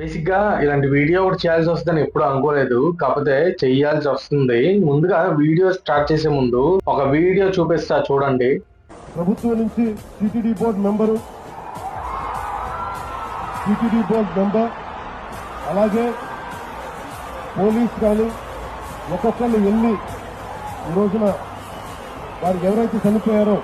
బేసిక్గా ఇలాంటి వీడియో ఒకటి చేయాల్సి వస్తుందని ఎప్పుడు అనుకోలేదు. కాకపోతే చెయ్యాల్సి వస్తుంది. ముందుగా వీడియో స్టార్ట్ చేసే ముందు ఒక వీడియో చూపిస్తా చూడండి. ప్రభుత్వం నుంచి TTD board member TTD board member అలాగే పోలీస్ కానీ ఒక్కొక్కళ్ళు వెళ్ళి ఈ రోజున వారికి ఎవరైతే చనిపోయారో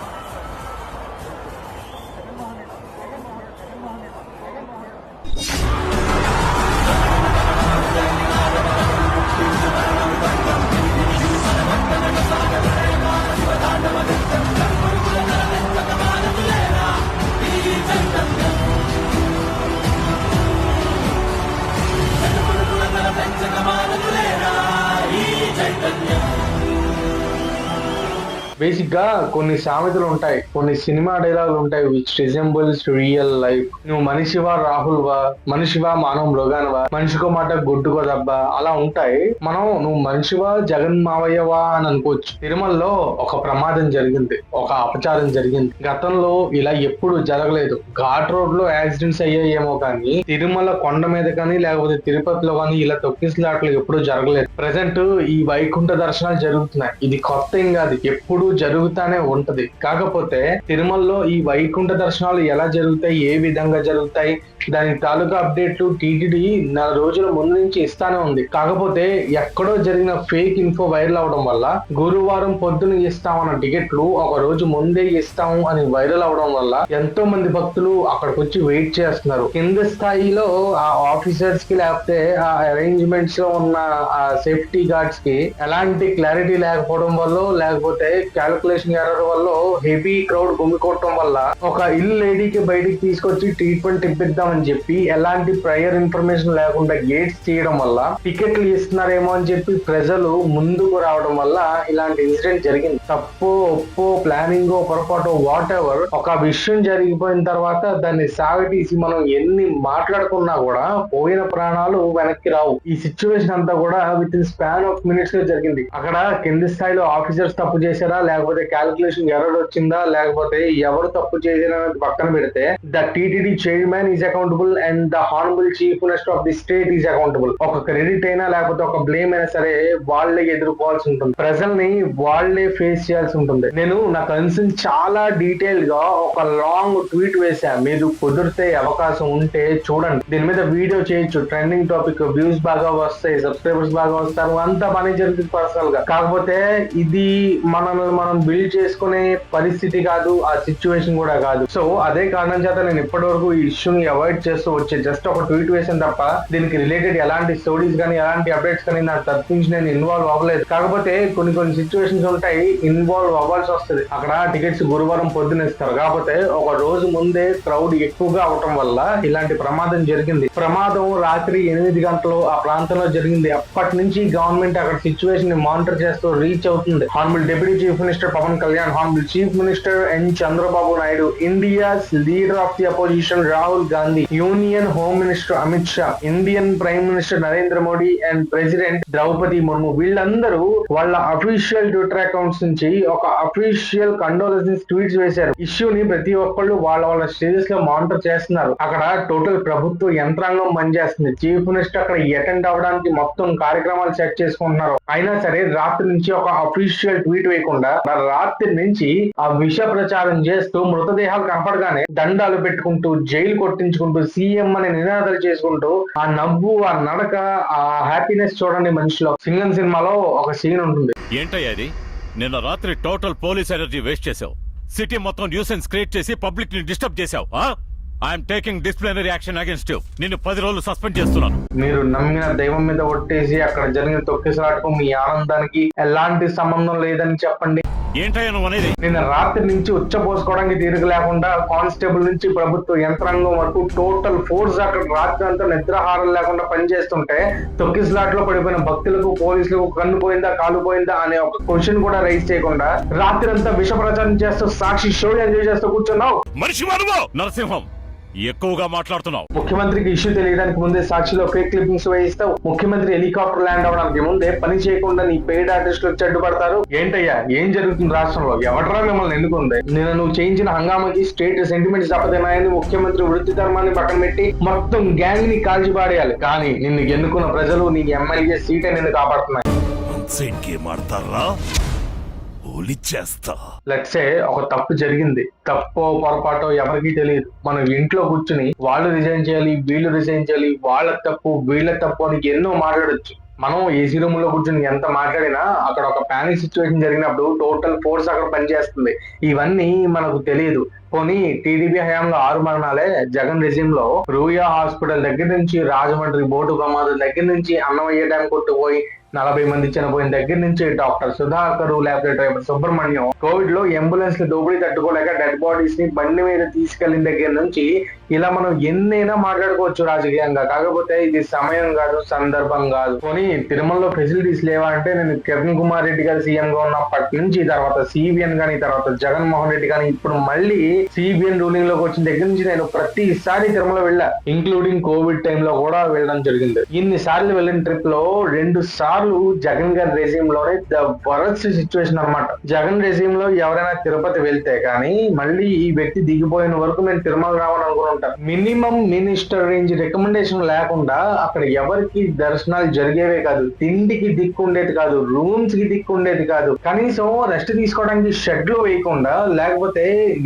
బేసిక్గా కొన్ని సామెతలు ఉంటాయి. కొన్ని సినిమా డైలాగులు ఉంటాయి విచ్ రిజెంబుల్స్ రియల్ లైఫ్ నువ్వు మనిషివా రాహుల్ వా మనిషివా మానవ మృగానివా మనిషికో మాట గుడ్డుకో దబ్బా? అలా ఉంటాయి. మనం నువ్వు మనిషివా జగన్ మావయ్యవా అని అనుకోవచ్చు. తిరుమలలో ఒక ప్రమాదం జరిగింది. ఒక అపచారం జరిగింది. గతంలో ఇలా ఎప్పుడు జరగలేదు. ఘాట్ రోడ్లో యాక్సిడెంట్స్ అయ్యాయేమో కానీ తిరుమల కొండ మీద కానీ లేకపోతే తిరుపతిలో కానీ ఇలా తొక్కిసలాట్లు ఎప్పుడు జరగలేదు. ప్రజెంట్ ఈ వైకుంఠ దర్శనాలు జరుగుతున్నాయి. ఇది కొత్త ఏం కాదు. ఎప్పుడు జరుగుతానే ఉంటది. కాకపోతే తిరుమలలో ఈ వైకుంఠ దర్శనాలు ఎలా జరుగుతాయి? ఏ విధంగా జరుగుతాయి? దాని తాలూకా అప్డేట్లు టీటీడీ నెల రోజుల ముందు నుంచి ఇస్తానే ఉంది. కాకపోతే ఎక్కడో జరిగిన ఫేక్ ఇన్ఫో వైరల్ అవడం వల్ల గురువారం పొద్దున ఇస్తామన్న టికెట్లు ఒక రోజు ముందే ఇస్తాము అని వైరల్ అవడం వల్ల ఎంతో మంది భక్తులు అక్కడికి వచ్చి వెయిట్ చేస్తున్నారు. కింద స్థాయిలో ఆ ఆఫీసర్స్కి లేకపోతే ఆ అరేంజ్మెంట్స్లో ఉన్న ఆ సేఫ్టీ గార్డ్స్కి ఎలాంటి క్లారిటీ లేకపోవడం వల్ల లేకపోతే క్యాలిక్యులేషన్ ఎర్రర్ వల్ల హెవీ క్రౌడ్ గుమికోవటం వల్ల ఒక ఇల్ లేడీకి బయటికి తీసుకొచ్చి ట్రీట్మెంట్ ఇప్పిద్దామని చెప్పి ఎలాంటి ప్రయర్ ఇన్ఫర్మేషన్ లేకుండా గేట్స్ తీయడం వల్ల టికెట్లు ఇస్తున్నారేమో అని చెప్పి ప్రజలు ముందుకు రావడం వల్ల ఇలాంటి ఇన్సిడెంట్ జరిగింది. తప్పు ఒప్పో ప్లానింగ్ పొరపాటు వాట్ ఎవర్ ఒక విషయం జరిగిపోయిన తర్వాత దాన్ని సాగతీసి మనం ఎన్ని మాట్లాడుకున్నా కూడా పోయిన ప్రాణాలు వెనక్కి రావు. ఈ సిచ్యువేషన్ అంతా కూడా విత్ ఇన్ స్పాన్ ఆఫ్ మినిట్స్లో జరిగింది. అక్కడ కింది స్థాయిలో ఆఫీసర్స్ తప్పు చేశారా? లేకపోతే క్యాలిక్యులేషన్ ఎర్రర్ వచ్చిందా? లేకపోతే ఎవరు తప్పు చేశారా పక్కన పెడితే the TTD chairman is accountable and the honourable chief minister of the state is accountable. ఒక క్రెడిట్ అయినా లేకపోతే ఒక బ్లేమ్ అయినా సరే వాళ్ళే ఎదుర్కోవాల్సి ఉంటుంది. ప్రజల్ని వాళ్ళే ఫేస్ చేయాల్సి ఉంటుంది. నేను నా కన్సర్న్ చాలా డీటెయిల్గా ఒక లాంగ్ ట్వీట్ వేసా మీరు కుదిరితే అవకాశం ఉంటే చూడండి. దీని మీద వీడియో చేయొచ్చు. ట్రెండింగ్ టాపిక్ వ్యూస్ బాగా వస్తాయి సబ్స్క్రైబర్స్ బాగా తను అంతా పని జరుగుతుంది పర్సనల్గా. కాకపోతే ఇది మనల్ని మనం బిల్డ్ చేసుకునే పరిస్థితి కాదు ఆ సిచ్యువేషన్ కూడా కాదు. సో అదే కారణం చేత నేను ఇప్పటి వరకు ఈ ఇష్యూని అవాయిడ్ చేస్తూ వచ్చే జస్ట్ ఒక ట్వీట్ వేసాను తప్ప దీనికి రిలేటెడ్ ఎలాంటి స్టోరీస్ కానీ ఎలాంటి అప్డేట్స్ కానీ నాకు తప్పించి నేను ఇన్వాల్వ్ అవ్వలేదు. కాకపోతే కొన్ని కొన్ని సిచ్యువేషన్స్ ఉంటాయి ఇన్వాల్వ్ అవ్వాల్సి వస్తుంది. అక్కడ టికెట్స్ గురువారం పొద్దున ఇస్తారు. కాకపోతే ఒక రోజు ముందే క్రౌడ్ ఎక్కువగా అవటం వల్ల ఇలాంటి ప్రమాదం జరిగింది. ప్రమాదం రాత్రి ఎనిమిది గంటలు ఆ ప్రాంతంలో జరిగింది. అప్పటి నుంచి గవర్నమెంట్ అక్కడ సిచ్యువేషన్ని మానిటర్ చేస్తూ రీచ్ అవుతుంది. Honourable deputy chief minister Pawan Kalyan honourable chief minister N Chandrababu Naidu India's leader of the opposition Rahul Gandhi union home minister Amit Shah Indian prime minister Narendra Modi and president Droupadi Murmu వీళ్ళందరూ వాళ్ళ official Twitter accounts నుంచి ఒక official condolence tweets వేశారు. ఇష్యూని ప్రతి ఒక్కళ్ళు వాళ్ళ వాళ్ళ స్టేజెస్లో మానిటర్ చేస్తున్నారు. అక్కడ టోటల్ ప్రభుత్వ యంత్రాంగం పనిచేస్తుంది. చీఫ్ మినిస్టర్ అక్కడ అటెండ్ అవ్వడానికి మొత్తం కార్యక్రమాలు సెట్ చేసుకుంటున్నారు. అయినా సరే రాత్రి నుంచి ఒక అఫీషియల్ ట్వీట్ వేయకుండా రాత్రి నుంచి ఆ విష ప్రచారం చేస్తూ మృతదేహాలు కనపడగానే దండాలు పెట్టుకుంటూ జైలు కొట్టించుకుంటూ సీఎం అనే నినాదాలు చేసుకుంటూ ఆ నవ్వు ఆ నడక ఆ హ్యాపీనెస్ చూడండి మనిషిలో సింగం సినిమాలో ఒక సీన్ ఉంటుంది. ఏంటయ్యా అది నిన్న రాత్రి టోటల్ పోలీస్ ఎనర్జీ వేస్ట్ చేసావు సిటీ మొత్తం న్యూసెన్స్ క్రియేట్ చేసి పబ్లిక్ని డిస్టర్బ్ చేసావు I'm taking disciplinary action against you నిన్ను పది రోజులు సస్పెండ్ చేస్తున్నాను. మీరు నమ్మిన దైవం మీద ఒట్టేసి అక్కడ జరిగిన తొక్కిసలాటకు మీ ఆనందానికి ఎలాంటి సంబంధం లేదని చెప్పండి. ఏంటయ్యా నువ్వు అనేది? నిన్న రాత్రి నుంచి ఉచ్చపోసుకోవడానికి తీరిక లేకుండా కానిస్టేబుల్ నుంచి ప్రభుత్వ యంత్రాంగం వరకు టోటల్ ఫోర్స్ అక్కడ రాత్రి అంతా నిద్రాహారం లేకుండా పనిచేస్తుంటే తొక్కిసలాట్లో పడిపోయిన భక్తులకు పోలీసులకు కన్ను పోయిందా కాలు పోయిందా అనే ఒక క్వశ్చన్ కూడా రైజ్ చేయకుండా రాత్రి అంతా విష ప్రచారం చేస్తూ సాక్షి షో ఎంజాయ్ చేస్తూ కూర్చున్నావు. మనిషి నరసింహం. ఎక్కువగా మాట్లాడుతున్నావు. ముఖ్యమంత్రికి ఇష్యూ తెలియడానికి ముందే సాక్షిలో ఫేక్ క్లిప్పింగ్స్ వేయిస్తావు. ముఖ్యమంత్రి హెలికాప్టర్ ల్యాండ్ అవడానికి ముందే పని చేయకుండా నీ పెయిడ్ ఆర్టిస్టులు వచ్చి అడ్డుపడతారు ఏంటయ్యా? ఏం జరుగుతుంది రాష్ట్రంలో? ఎవడరా మిమ్మల్ని ఎన్నుకుంది? నేను నువ్వు చేయించిన హంగామాకి స్టేట్ సెంటిమెంట్స్ దెబ్బతిన్నాయని ముఖ్యమంత్రి వృత్తి ధర్మాన్ని పక్కన పెట్టి మొత్తం గ్యాంగ్ని కాల్చి పాడేయాలి కానీ నిన్ను ఎన్నుకున్న ప్రజలు నీ ఎమ్మెల్యే సీటే నిన్ను కాపాడుతున్నాయి. ఇన్సైడ్ చేస్తా లెట్సే ఒక తప్పు జరిగింది. తప్పో పొరపాటో ఎవరికీ తెలియదు. మనం ఇంట్లో కూర్చుని వాళ్ళు రిజైన్ చేయాలి వీళ్ళు రిజైన్ చేయాలి వాళ్ళ తప్పు వీళ్ళ తప్పు అని ఎన్నో మాట్లాడొచ్చు. మనం ఏసీ రూమ్లో కూర్చొని ఎంత మాట్లాడినా అక్కడ ఒక ప్యానిక్ సిచ్యువేషన్ జరిగినప్పుడు టోటల్ ఫోర్స్ అక్కడ పనిచేస్తుంది. ఇవన్నీ మనకు తెలియదు. పోనీ టీడీపీ హయాంలో ఆరు మరణాలే జగన్ రెజిమ్లో రూయా హాస్పిటల్ దగ్గర నుంచి రాజమండ్రి బోటు ప్రమాదం దగ్గర నుంచి అన్నమయ్య డ్యామ్ కొట్టుకుపోయి నలభై మంది చనిపోయిన దగ్గర నుంచి డాక్టర్ సుధాకర్ లేకపోతే డ్రైవర్ సుబ్రహ్మణ్యం కోవిడ్లో అంబులెన్స్ దోపిడీ తట్టుకోలేక డెడ్ బాడీస్ని బండి మీద తీసుకెళ్ళిన దగ్గర నుంచి ఇలా మనం ఎన్నైనా మాట్లాడుకోవచ్చు రాజకీయంగా. కాకపోతే ఇది సమయం కాదు సందర్భం కాదు. కొని తిరుమలలో ఫెసిలిటీస్ లేవా అంటే నేను కిరణ్ కుమార్ రెడ్డి గారు సీఎం గా ఉన్నప్పటి నుంచి తర్వాత సిబిఎన్ కానీ తర్వాత జగన్మోహన్ రెడ్డి కానీ ఇప్పుడు మళ్ళీ సిబిఎన్ రూలింగ్లోకి వచ్చిన దగ్గర నుంచి నేను ప్రతిసారి తిరుమల వెళ్ళా. ఇంక్లూడింగ్ కోవిడ్ టైంలో కూడా వెళ్ళడం జరిగింది. ఇన్ని సార్లు వెళ్ళిన ట్రిప్లో రెండు సార్లు జగన్ గారి రెజీమ్లోనే ద వరస్ట్ సిచ్యువేషన్ అన్నమాట. జగన్ రెజీమ్లో ఎవరైనా తిరుపతి వెళ్తే కానీ మళ్ళీ ఈ వ్యక్తి దిగిపోయిన వరకు నేను తిరుమల రావాలని అనుకుని ఉంటాను మినిమం మినిస్టర్ రేంజ్ రికమెండేషన్ లేకుండా అక్కడ ఎవరికి దర్శనాలు జరిగేవే కాదు. తిండికి దిక్కు ఉండేది కాదు. రూమ్స్కి దిక్కు ఉండేది కాదు. కనీసం రెస్ట్ తీసుకోవడానికి షెడ్లు వేయకుండా లేకపోతే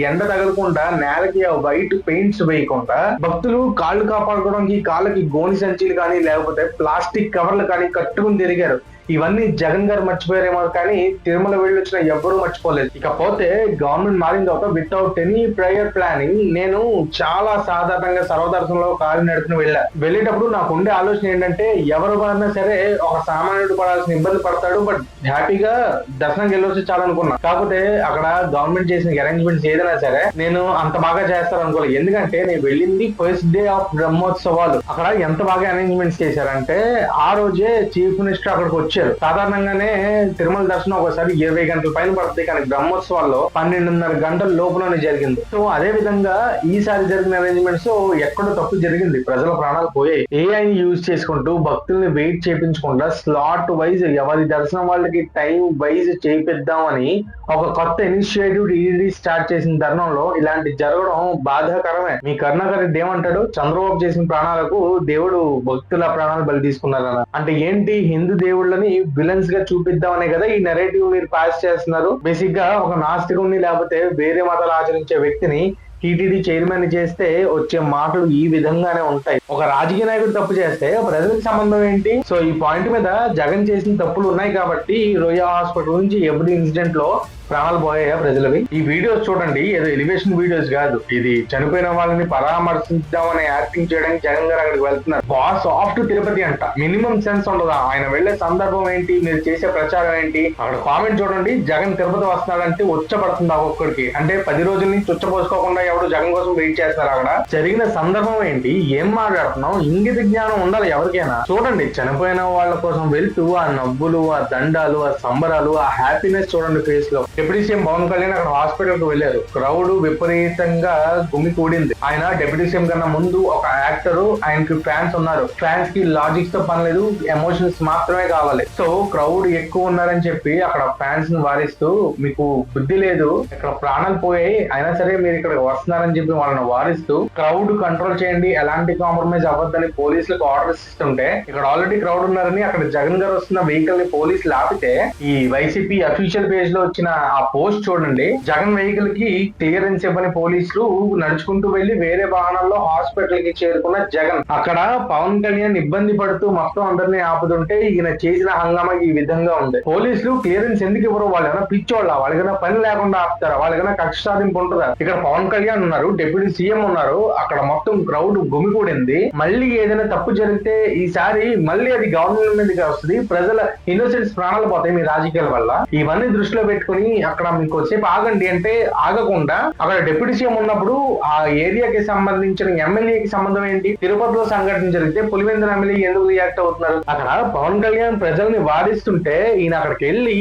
ఎండ తగలకుండా నేలకి వైట్ పెయింట్స్ వేయకుండా భక్తులు కాళ్ళు కాపాడుకోవడానికి కాళ్ళకి గోని సంచులు కానీ లేకపోతే ప్లాస్టిక్ కవర్లు కానీ కట్టుకుని ligaram. ఇవన్నీ జగన్ గారు మర్చిపోయారేమో కానీ తిరుమల వెళ్ళి వచ్చిన ఎవ్వరూ మర్చిపోలేదు. ఇకపోతే గవర్నమెంట్ మారిన తర్వాత వితౌట్ ఎనీ ప్రేయర్ ప్లానింగ్ నేను చాలా సాధారణంగా సర్వదర్శనంలో కాలు నడుపుని వెళ్ళా. వెళ్ళేటప్పుడు నాకు ఉండే ఆలోచన ఏంటంటే ఎవరు పడినా సరే ఒక సామాన్యుడు పడాల్సిన ఇబ్బంది పడతాడు బట్ హ్యాపీగా దర్శనం వెళ్ళొచ్చి చాలా అనుకున్నా కాకపోతే అక్కడ గవర్నమెంట్ చేసిన అరేంజ్మెంట్స్ ఏదైనా సరే నేను అంత బాగా చేస్తాను అనుకోలేదు ఎందుకంటే నేను వెళ్ళింది ఫస్ట్ డే ఆఫ్ బ్రహ్మోత్సవాలు. అక్కడ ఎంత బాగా అరేంజ్మెంట్స్ చేశారంటే ఆ రోజే చీఫ్ మినిస్టర్ అక్కడికి వచ్చి ఇచ్చారు. సాధారణంగానే తిరుమల దర్శనం ఒకసారి ఇరవై గంటల పైన పడుతుంది కానీ బ్రహ్మోత్సవాల్లో పన్నెండున్నర గంటల లోపలనే జరిగింది. సో అదే విధంగా ఈసారి జరిగిన అరేంజ్మెంట్స్ ఎక్కడో తప్పు జరిగింది? ప్రజల ప్రాణాలు పోయాయి. ఏఐ యూజ్ చేసుకుంటూ భక్తుల్ని వెయిట్ చేయించకుండా స్లాట్ వైజ్ ఎవరి దర్శనం వాళ్ళకి టైం వైజ్ చేయిద్దామని ఒక కొత్త ఇనిషియేటివ్ టీడీ స్టార్ట్ చేసిన తరుణంలో ఇలాంటి జరగడం బాధాకరమే. మీ కరుణాకర్ రెడ్డి ఏమంటాడు? చంద్రబాబు చేసిన ప్రాణాలకు దేవుడు భక్తుల ప్రాణాలు బలి తీసుకున్నారన్న. అంటే ఏంటి? హిందూ దేవుళ్ళని విలన్స్గా చూపిద్దామనే కదా ఈ నెరేటివ్ మీరు పాస్ చేస్తున్నారు. బేసిక్గా ఒక నాస్తికుడిని లేకపోతే వేరే మతాలు ఆచరించే వ్యక్తిని టీటీడీ చైర్మన్ చేస్తే వచ్చే మాటలు ఈ విధంగానే ఉంటాయి. ఒక రాజకీయ నాయకుడు తప్పు చేస్తే ప్రజలకు సంబంధం ఏంటి? సో ఈ పాయింట్ మీద జగన్ చేసిన తప్పులు ఉన్నాయి కాబట్టి రొయ్య హాస్పిటల్ నుంచి ఎవ్రీ ఇన్సిడెంట్లో ప్రాణాలు పోయాయా ప్రజలవి? ఈ వీడియోస్ చూడండి ఏదో ఎలివేషన్ వీడియోస్ కాదు. ఇది చనిపోయిన వాళ్ళని పరామర్శిద్దామని యాక్టింగ్ చేయడానికి జగన్ గారు అక్కడికి వెళ్తున్నారు. బాస్ ఆఫ్ టు తిరుపతి అంట. మినిమం సెన్స్ ఉండదా? ఆయన వెళ్ళే సందర్భం ఏంటి? మీరు చేసే ప్రచారం ఏంటి? అక్కడ కామెంట్ చూడండి. జగన్ తిరుపతి వస్తున్నాడంటే ఉచ్చపడుతుంది ఒక్కడికి. అంటే పది రోజుల నుంచి ఉచ్చపోసుకోకుండా ఎవడు జగన్ కోసం వెయిట్ చేస్తారు అక్కడ? జరిగిన సందర్భం ఏంటి? ఏం మాట్లాడుతున్నాం? ఇంగిత జ్ఞానం ఉండాలి ఎవరికైనా. చూడండి చనిపోయిన వాళ్ళ కోసం వెళ్తూ ఆ నవ్వులు ఆ దండాలు ఆ సంబరాలు ఆ హ్యాపీనెస్ చూడండి ఫేస్లో. డిప్యూటీ సీఎం పవన్ కళ్యాణ్ అక్కడ హాస్పిటల్కు వెళ్ళారు. క్రౌడ్ విపరీతంగా గుమి కూడింది. ఆయన డిప్యూటీ సీఎం కన్నా ముందు ఒక యాక్టర్ ఆయనకి ఫ్యాన్స్ ఉన్నారు. ఫ్యాన్స్కి లాజిక్స్తో పని లేదు ఎమోషన్స్ మాత్రమే కావాలి. సో క్రౌడ్ ఎక్కువ ఉన్నారని చెప్పి అక్కడ ఫ్యాన్స్ని వారిస్తూ మీకు బుద్ధి లేదు ఇక్కడ ప్రాణాలు పోయాయి అయినా సరే మీరు ఇక్కడ వస్తున్నారని చెప్పి వాళ్ళని వారిస్తూ క్రౌడ్ కంట్రోల్ చేయండి ఎలాంటి కాంప్రమైజ్ అవ్వద్దని పోలీసులకు ఆర్డర్స్ ఇస్తుంటే ఇక్కడ ఆల్రెడీ క్రౌడ్ ఉన్నారని అక్కడ జగన్ గారు వస్తున్న వెహికల్ని పోలీసులు ఆపితే ఈ వైసీపీ అఫీషియల్ పేజ్లో వచ్చిన ఆ పోస్ట్ చూడండి. జగన్ వెహికల్కి క్లియరెన్స్ ఇవ్వని పోలీసులు నడుచుకుంటూ వెళ్ళి వేరే వాహనాల్లో హాస్పిటల్కి చేరుకున్న జగన్. అక్కడ పవన్ కళ్యాణ్ ఇబ్బంది పడుతూ మొత్తం అందరినీ ఆపుతుంటే ఈయన చేసిన హంగామా ఈ విధంగా ఉంది. పోలీసులు క్లియరెన్స్ ఎందుకు ఇవ్వరు? వాళ్ళైనా పిచ్చోళ్ళ? వాళ్ళకైనా పని లేకుండా ఆపుతారా? వాళ్ళకైనా కక్ష సాధింపు ఉంటుందా? ఇక్కడ పవన్ కళ్యాణ్ ఉన్నారు డిప్యూటీ సీఎం ఉన్నారు. అక్కడ మొత్తం క్రౌడ్ గుమికూడింది మళ్ళీ ఏదైనా తప్పు జరిగితే ఈసారి మళ్ళీ అది గవర్నమెంట్ మీదకి వస్తుంది. ప్రజల ఇన్నోసెంట్స్ ప్రాణాలు పోతాయి మీ రాజకీయాల వల్ల. ఇవన్నీ దృష్టిలో పెట్టుకుని అక్కడ మీకు వచ్చేపు ఆగండి అంటే ఆగకుండా అక్కడ డిప్యూటీ సీఎం ఉన్నప్పుడు ఆ ఏరియాకి సంబంధించిన ఎమ్మెల్యేకి సంబంధం ఏంటి? తిరుపతిలో సంఘటన జరిగితే పులివెందుల ఎమ్మెల్యే ఎందుకు రియాక్ట్ అవుతున్నారు? అక్కడ పవన్ కళ్యాణ్ ప్రజల్ని వాదిస్తుంటే ఈయన అక్కడికి వెళ్ళి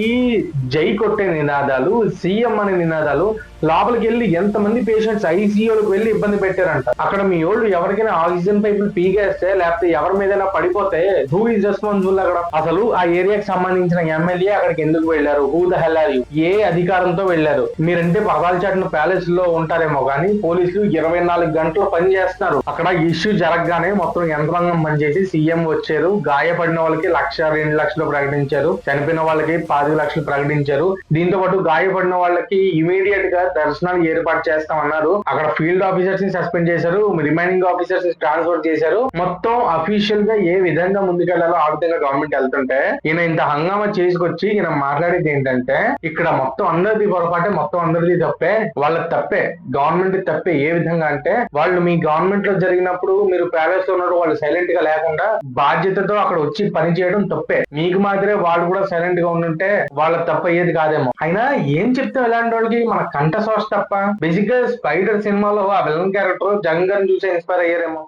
జై కొట్టే నినాదాలు సీఎం అనే నినాదాలు లోపలికి వెళ్ళి ఎంత మంది పేషెంట్స్ ఐసీయూలకు వెళ్ళి ఇబ్బంది పెట్టారంట. అక్కడ మీ వాళ్ళు ఎవరికైనా ఆక్సిజన్ పైపులు పీగేస్తే లేకపోతే ఎవరి మీదైనా పడిపోతే హూ ఇస్ రెస్పాన్సిబుల్ అక్కడ? అసలు ఆ ఏరియాకి సంబంధించిన ఎమ్మెల్యే అక్కడికి ఎందుకు వెళ్ళారు? హూ ద హెల్ ఆర్ ఏ అధికారంతో వెళ్ళారు? మీరంటే పదాల చాటున ప్యాలెస్లో ఉంటారేమో కానీ పోలీసులు ఇరవై నాలుగు గంటలు పని చేస్తున్నారు. అక్కడ ఇష్యూ జరగగానే మొత్తం యంత్రాంగం పనిచేసి సీఎం వచ్చారు. గాయపడిన వాళ్ళకి లక్ష రెండు లక్షలు ప్రకటించారు. చనిపోయిన వాళ్ళకి పాతిక లక్షలు ప్రకటించారు. దీంతో పాటు గాయపడిన వాళ్ళకి ఇమీడియట్గా దర్శనాలు ఏర్పాటు చేస్తామన్నారు. అక్కడ ఫీల్డ్ ఆఫీసర్స్ని సస్పెండ్ చేశారు. రిమైనింగ్ ఆఫీసర్స్ని ట్రాన్స్ఫర్ చేశారు. మొత్తం అఫీషియల్గా ఏ విధంగా ముందుకెళ్ళాలో ఆ విధంగా గవర్నమెంట్ వెళ్తుంటే ఈయన ఇంత హంగామా చేసుకొచ్చి ఈయన మాట్లాడేది ఏంటంటే ఇక్కడ మొత్తం అందరిది పొరపాటే మొత్తం అందరిది తప్పే. వాళ్ళ తప్పే. గవర్నమెంట్ తప్పే ఏ విధంగా అంటే వాళ్ళు మీ గవర్నమెంట్లో జరిగినప్పుడు మీరు ప్యాలెస్లో ఉన్నప్పుడు వాళ్ళు సైలెంట్గా లేకుండా బాధ్యతతో అక్కడ వచ్చి పని చేయడం తప్పే. మీకు మాత్రమే వాళ్ళు కూడా సైలెంట్గా ఉండుంటే వాళ్ళ తప్ప అయ్యేది కాదేమో. అయినా ఏం చెప్తే ఇలాంటి వాళ్ళకి? మన కంట సోర్స్ తప్ప. బేసిక్గా స్పైడర్ సినిమాలో ఆ విలన్ క్యారెక్టర్ జంగన్ చూసి ఇన్స్పైర్ అయ్యారేమో.